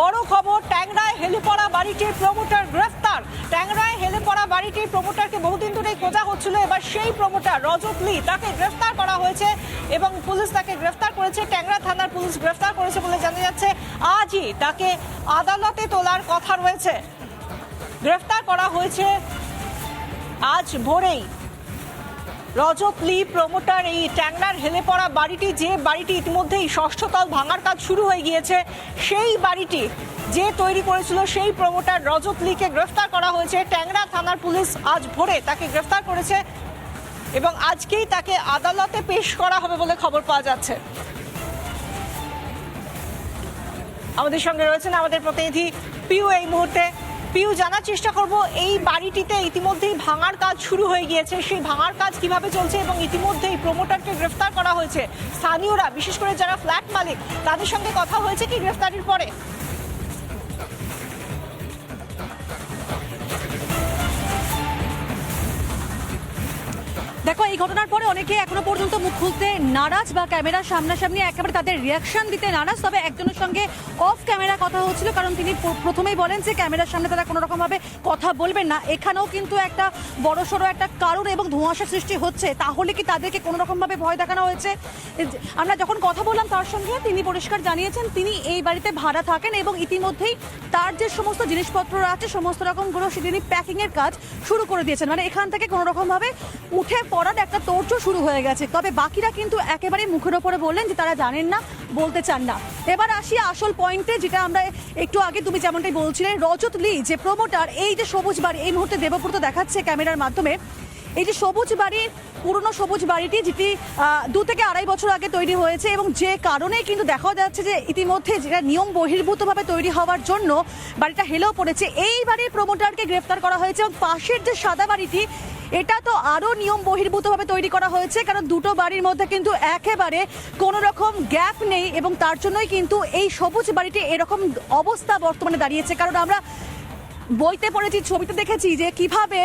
বড় খবর, ট্যাংরায় হেলে পড়া বাড়িটির প্রমোটার গ্রেফতার। ট্যাংরায় হেলে পড়া বাড়িটির প্রমোটারকে বহুদিন ধরেই খোঁজা হচ্ছিল। এবার সেই প্রমোটার রজত লি তাকে গ্রেফতার করা হয়েছে এবং পুলিশ তাকে গ্রেফতার করেছে। ট্যাংরা থানার পুলিশ গ্রেফতার করেছে বলে জানা যাচ্ছে। আজই তাকে আদালতে তোলার কথা রয়েছে। গ্রেফতার করা হয়েছে আজ ভোরেই। রজত লি, প্রমোটার এই ট্যাংরার হেলে পড়া বাড়িটি, যে বাড়িটি ইতিমধ্যেই ষষ্ঠ তল ভাঙার কাজ শুরু হয়ে গিয়েছে, সেই বাড়িটি যে তৈরি করেছিল, সেই প্রমোটার রজত লিকে গ্রেফতার করা হয়েছে। ট্যাংরা থানার পুলিশ আজ ভোরে তাকে গ্রেফতার করেছে এবং আজকেই তাকে আদালতে পেশ করা হবে বলে খবর পাওয়া যাচ্ছে। আমাদের সঙ্গে রয়েছেন আমাদের প্রতিনিধি পিউ এই মুহূর্তে। পিউ জানার চেষ্টা করব। এই বাড়িটিতে ইতিমধ্যেই ভাঙার কাজ শুরু হয়ে গিয়েছে। সেই ভাঙার কাজ কীভাবে চলছে এবং ইতিমধ্যেই প্রমোটারকে গ্রেফতার করা হয়েছে। স্থানীয়রা, বিশেষ করে যারা ফ্ল্যাট মালিক, তাদের সঙ্গে কথা হয়েছে কি গ্রেফতারির পরে? দেখো, এই ঘটনার পরে অনেকে এখনও পর্যন্ত মুখ খুলতে নারাজ বা ক্যামেরার সামনাসামনি একেবারে তাদের রিয়াকশন দিতে নারাজ। তবে একজনের সঙ্গে অফ ক্যামেরা কথা হচ্ছিল, কারণ তিনি প্রথমেই বলেন যে ক্যামেরার সামনে তারা কোনো রকম ভাবে কথা বলবেন না। এখানেও কিন্তু একটা বড় সড়ো একটা কারণ এবং ধোঁয়াশা সৃষ্টি হচ্ছে। তাহলে কি তাদেরকে কোনো রকম ভাবে ভয় দেখানো হয়েছে? আমরা যখন কথা বললাম তার সঙ্গে, তিনি পরিষ্কার জানিয়েছেন তিনি এই বাড়িতে ভাড়া থাকেন এবং ইতিমধ্যেই তার যে সমস্ত জিনিসপত্র আছে, সমস্ত রকমগুলো তিনি প্যাকিংয়ের কাজ শুরু করে দিয়েছেন। মানে এখান থেকে কোনো রকম ভাবে উঠে পড়ার একটা তোড়জোড় শুরু হয়ে গেছে। তবে বাকিরা কিন্তু একেবারে মুখের ওপরে বললেন যে তারা জানেন না, বলতে চান না। এবার আসি আসল পয়েন্টে, যেটা আমরা একটু আগে তুমি যেমনটাই বলছিলে, রজত লি, যে প্রমোটার এই যে সবুজ বাড়ি, এই মুহূর্তে দেবব্রত দেখাচ্ছে ক্যামেরার মাধ্যমে। এই যে সবুজ বাড়ির পুরনো সবুজ বাড়িটি, যেটি দু থেকে আড়াই বছর আগে তৈরি হয়েছে এবং যে কারণে কিন্তু দেখা যাচ্ছে যে ইতিমধ্যে যেটা নিয়ম বহির্ভূতভাবে তৈরি হওয়ার জন্য বাড়িটা হেলেও পড়েছে। এই বাড়ির প্রমোটারকে গ্রেফতার করা হয়েছে এবং পাশের যে সাদা বাড়িটি এটা তো আরও নিয়ম বহির্ভূতভাবে তৈরি করা হয়েছে, কারণ দুটো বাড়ির মধ্যে কিন্তু একেবারে কোনো রকম গ্যাপ নেই এবং তার জন্যই কিন্তু এই সবুজ বাড়িটি এরকম অবস্থা বর্তমানে দাঁড়িয়েছে। কারণ আমরা বইতে পড়েছি, ছবিতে দেখেছি যে কীভাবে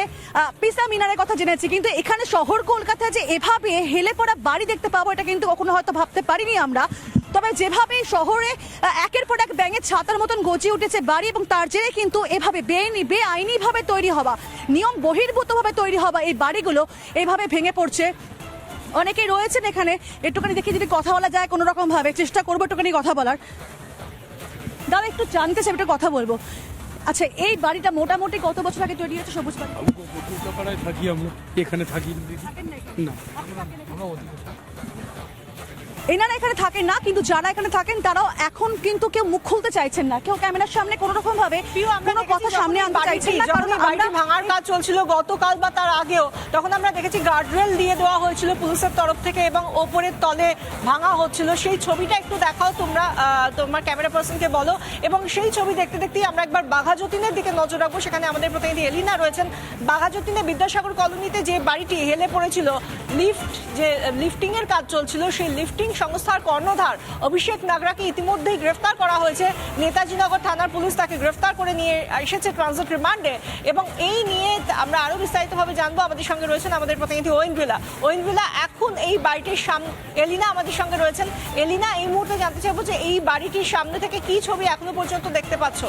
পিসা মিনারের কথা জেনেছি, কিন্তু এখানে শহর কলকাতায় যে এভাবে হেলে পড়া বাড়ি দেখতে পাবো এটা কিন্তু কখনো হয়তো ভাবতে পারিনি আমরা। তবে যেভাবে শহরে একের পর এক ব্যাঙের ছাতার মতন গজিয়ে উঠেছে বাড়ি এবং তার জেরে কিন্তু এভাবে বেআইনি বেআইনি ভাবে তৈরি হওয়া নিয়ম বহির্ভূতভাবে তৈরি হওয়া এই বাড়িগুলো এভাবে ভেঙে পড়ছে। অনেকেই রয়েছেন এখানে। একটুখানি দেখি যদি কথা বলা যায় কোনো রকম ভাবে চেষ্টা করব একটুখানি কথা বলার। দাদা একটু জানতে চাই একটা কথা বলব। আচ্ছা এই বাড়িটা মোটামুটি কত বছর আগে তৈরি হয়েছে সবুজ বাড়ি? থাকি আমরা। এখানে থাকি। না। এনারা এখানে থাকেন না কিন্তু যারা এখানে থাকেন তারাও এখন কিন্তু কেউ মুখ খুলতে চাইছেন না। কেউ ক্যামেরার সামনে কোনো রকম ভাবে কোনো কথা সামনে আনতে চাইছেন না কারণ আমরা ভাঙার কাজ চলছিল গতকাল বা তার আগেও তখন আমরা দেখেছি গার্ডরেল দিয়ে দেওয়া হয়েছিল পুলিশের তরফ থেকে এবং ওপরের তলে ভাঙা হচ্ছিল। সেই ছবিটা একটু দেখাও তোমরা তোমার ক্যামেরা পার্সনকে বলো। এবং সেই ছবি দেখতে দেখতেই আমরা একবার বাঘাযতীনের দিকে নজর রাখব। সেখানে আমাদের প্রতিনিধি এলিনা রয়েছেন। বাঘাযতীনে বিদ্যাসাগর কলোনিতে যে বাড়িটি হেলে পড়েছিল লিফট যে লিফটিং এর কাজ চলছিল সেই লিফটিং সংস্থার কর্ণধার অভিষেক নাগরাকে ইতিমধ্যেই গ্রেফতার করা হয়েছে। নেতাজিনগর থানার পুলিশ তাকে গ্রেফতার করে নিয়ে এসেছে ট্রানজিট রিমান্ডে এবং এই নিয়ে আমরা আরও বিস্তারিতভাবে জানব। আমাদের সঙ্গে রয়েছেন আমাদের প্রতিনিধি ওয়েন্দ্রিলা ভিলা। এখন এই বাড়িটির সামনে এলিনা আমাদের সঙ্গে রয়েছেন। এলিনা, এই মুহূর্তে জানতে চাইব যে এই বাড়িটির সামনে থেকে কি ছবি এখনও পর্যন্ত দেখতে পাচ্ছ?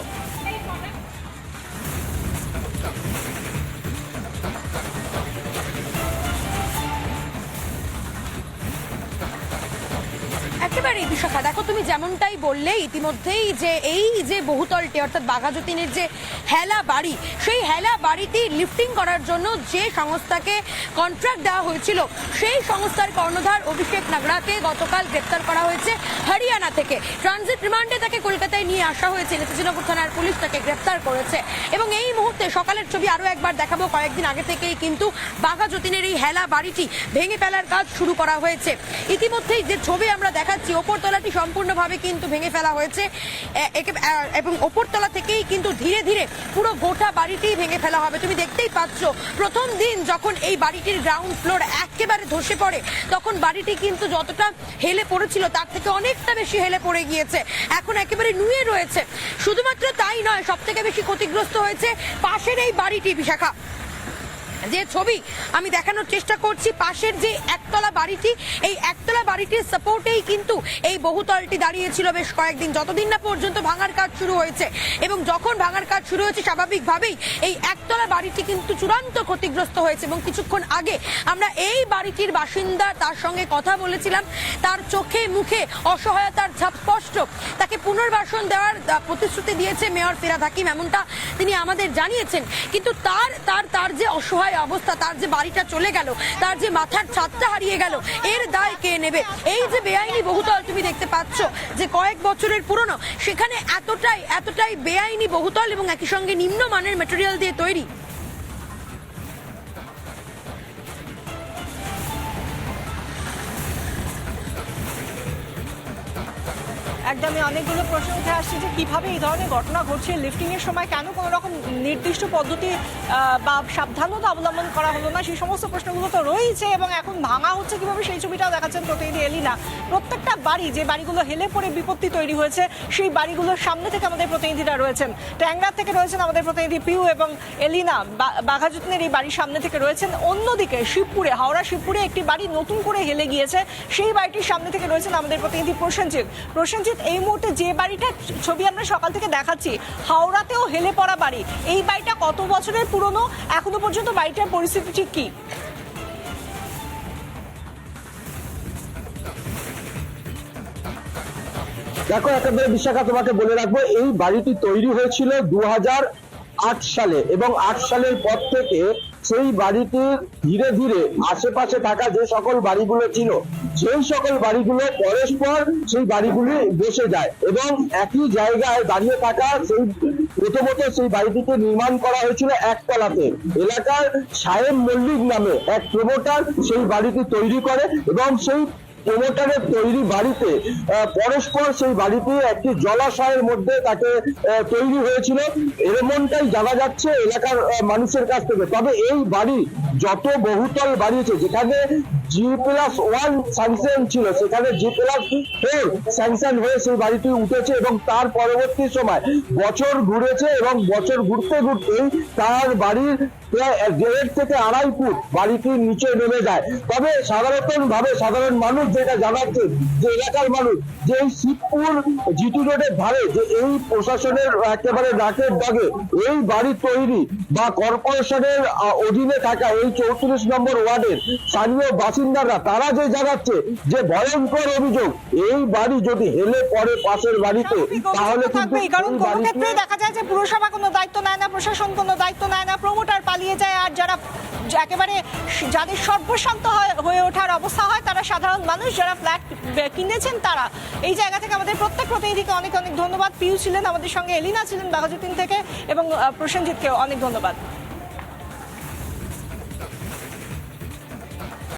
একেবারেই বিশাখা। দেখো তুমি যেমনটাই বললে ইতিমধ্যেই যে এই যে বহুতলটি অর্থাৎ বাঘাযতীনের যে হেলা বাড়ি। সেই হেলা বাড়িটি লিফটিং করার জন্য যে সংস্থাকে কন্ট্রাক্ট দেওয়া হয়েছিল, সেই সংস্থার কর্ণধার অভিষেক নাগরাকে গতকাল গ্রেপ্তার করা হয়েছে হরিয়ানা থেকে। ট্রানজিট রিমান্ডে তাকে কলকাতায় নিয়ে আসা হয়েছে। নেতাজিনগর থানার পুলিশ তাকে গ্রেপ্তার করেছে। এবং এই মুহূর্তে সকালের ছবি আরও একবার দেখাবো। কয়েকদিন আগে থেকেই কিন্তু বাঘা যতীনের এই হেলা বাড়িটি ভেঙে ফেলার কাজ শুরু করা হয়েছে। ইতিমধ্যেই যে ছবি আমরা দেখাচ্ছি, ওপরতলাটি সম্পূর্ণভাবে কিন্তু ভেঙে ফেলা হয়েছে। এবং ওপরতলা থেকেই কিন্তু ধীরে ধীরে পুরো গোটা বাড়িটি ভেঙে ফেলা হবে। তুমি দেখতেই পাচ্ছ, প্রথম দিন যখন এই বাড়িটির গ্রাউন্ড ফ্লোর একেবারে ধসে পড়ে, তখন বাড়িটি কিন্তু যতটা হেলে পড়েছিল তার থেকে অনেকটা বেশি হেলে পড়ে গিয়েছে। এখন একেবারে নুয়ে রয়েছে। শুধুমাত্র তাই নয় সব থেকে বেশি ক্ষতিগ্রস্ত হয়েছে পাশের এই বাড়িটি, বিশাখা। যে ছবি আমি দেখানোর চেষ্টা করছি, পাশের যে একতলা বাড়িটি, এই একতলা বাড়িটির সাপোর্টেই কিন্তু এই বহুতলটি দাঁড়িয়েছিল বেশ কয়েকদিন। যতদিন না পর্যন্ত ভাঙার কাজ শুরু হয়েছে এবং যখন ভাঙার কাজ শুরু হয়েছে, স্বাভাবিকভাবেই এই একতলা বাড়িটি কিন্তু চূড়ান্ত ক্ষতিগ্রস্ত হয়েছে এবং কিছুক্ষণ আগে আমরা এই বাড়িটির বাসিন্দা তার সঙ্গে কথা বলেছিলাম। তার চোখে মুখে অসহায়তার ছাপ স্পষ্ট। তাকে পুনর্বাসন দেওয়ার প্রতিশ্রুতি দিয়েছে মেয়র ফিরাদ হাকিম, এমনটা তিনি আমাদের জানিয়েছেন। কিন্তু তার তার তার যে অসহায় অবস্থা, তার যে বাড়িটা চলে গেল, তার যে মাথার ছাদটা হারিয়ে গেল, এর দায় কে নেবে? এই যে বেআইনি বহুতল তুমি দেখতে পাচ্ছ যে কয়েক বছরের পুরনো, সেখানে এতটাই এতটাই বেআইনি বহুতল এবং একই সঙ্গে নিম্নমানের মেটেরিয়াল দিয়ে তৈরি। একদমই অনেকগুলো প্রশ্ন উঠে আসছে যে কীভাবে এই ধরনের ঘটনা ঘটছে? লিফটিং এর সময় কেন কোনো রকম নির্দিষ্ট পদ্ধতি বা সাবধানতা অবলম্বন করা হলো না? সেই সমস্ত প্রশ্নগুলো তো রয়েছে এবং এখন ভাঙা হচ্ছে কীভাবে সেই ছবিটাও দেখাচ্ছেন প্রতিনিধি এলিনা। প্রত্যেকটা বাড়ি, যে বাড়িগুলো হেলে পড়ে বিপত্তি তৈরি হয়েছে, সেই বাড়িগুলোর সামনে থেকে আমাদের প্রতিনিধিরা রয়েছেন। ট্যাংরা থেকে রয়েছেন আমাদের প্রতিনিধি পিউ এবং এলিনা। বা- বাঘাযতীনের এই বাড়ির সামনে থেকে রয়েছেন। অন্যদিকে শিবপুরে, হাওড়া শিবপুরে একটি বাড়ি নতুন করে হেলে গিয়েছে। সেই বাড়িটির সামনে থেকে রয়েছেন আমাদের প্রতিনিধি প্রসেনজিৎ। প্রসেনজিৎ এই মুহূর্তে যে বাড়িটার ছবি আমরা সকাল থেকে দেখাচ্ছি, হাওড়াতেও হেলে পড়া বাড়ি। এই বাড়িটা কত বছরের পুরনো? এখনও পর্যন্ত বাড়িটার পরিস্থিতি ঠিক কি? দেখো, একেবারে বিশাখা তোমাকে বলে রাখব, এই বাড়িটি তৈরি হয়েছিল দু সালে এবং আট সালের পর থেকে সেই বাড়িটির ধীরে ধীরে আশেপাশে থাকা যে সকল বাড়িগুলো ছিল, সেই সকল বাড়িগুলো পরস্পর সেই বাড়িগুলি বসে যায় এবং একই জায়গায় দাঁড়িয়ে থাকা সেই, প্রথমত সেই বাড়িটিকে নির্মাণ করা হয়েছিল একতলাতে। এলাকার সাহেব মল্লিক নামে এক প্রমোটার সেই বাড়িটি তৈরি করে এবং সেই প্রমোটারের তৈরি বাড়িতে পরস্পর সেই বাড়িটি একটি জলাশয়ের মধ্যে তাকে তৈরি হয়েছিল। এমনটাই জানা যাচ্ছে এলাকার মানুষের কাছ থেকে। তবে এই বাড়ি যত বহুতল বাড়িয়েছে যেখানে জি প্লাস ওয়ান স্যাংশন ছিল, সেখানে জি প্লাস ফোর স্যাংশন হয়ে সেই বাড়িটি উঠেছে এবং তার পরবর্তী সময় বছর ঘুরেছে এবং বছর ঘুরতে ঘুরতেই তার বাড়ির দেড় থেকে আড়াই ফুট বাড়িটির নিচে নেমে যায়। তবে সাধারণত ভাবে সাধারণ মানুষ যেটা জানাচ্ছে যে এলাকার মানুষ যে এই শিবপুর জিটি রোডের ধারে যে এই প্রশাসনের একেবারে নাকের ডগে এই বাড়ি তৈরি বা কর্পোরেশনের অধীনে থাকা এই চৌত্রিশ নম্বর ওয়ার্ডের স্থানীয় বাসিন্দারা তারা যে জানাচ্ছে যে ভয়ঙ্কর অভিযোগ এই বাড়ি যদি হেলে পড়ে পাশের বাড়িতে তাহলে কিন্তু দেখা যায় যে পুরসভা কোনো দায়িত্ব নেয় না প্রশাসন কোনো দায়িত্ব নেয় না প্রমোটার পালিয়ে যায় আর যারা একেবারে যাদের সর্বশান্ত হয়- ওঠার অবস্থা হয়, তারা সাধারণ মানুষ, যারা ফ্ল্যাট কিনেছেন তারা। এই জায়গা থেকে আমাদের প্রত্যেক প্রতিনিধিকে অনেক অনেক ধন্যবাদ। পিউ ছিলেন আমাদের সঙ্গে, এলিনা ছিলেন বাঘাজুদ্দিন থেকে, এবং প্রসেনজিৎকে অনেক ধন্যবাদ।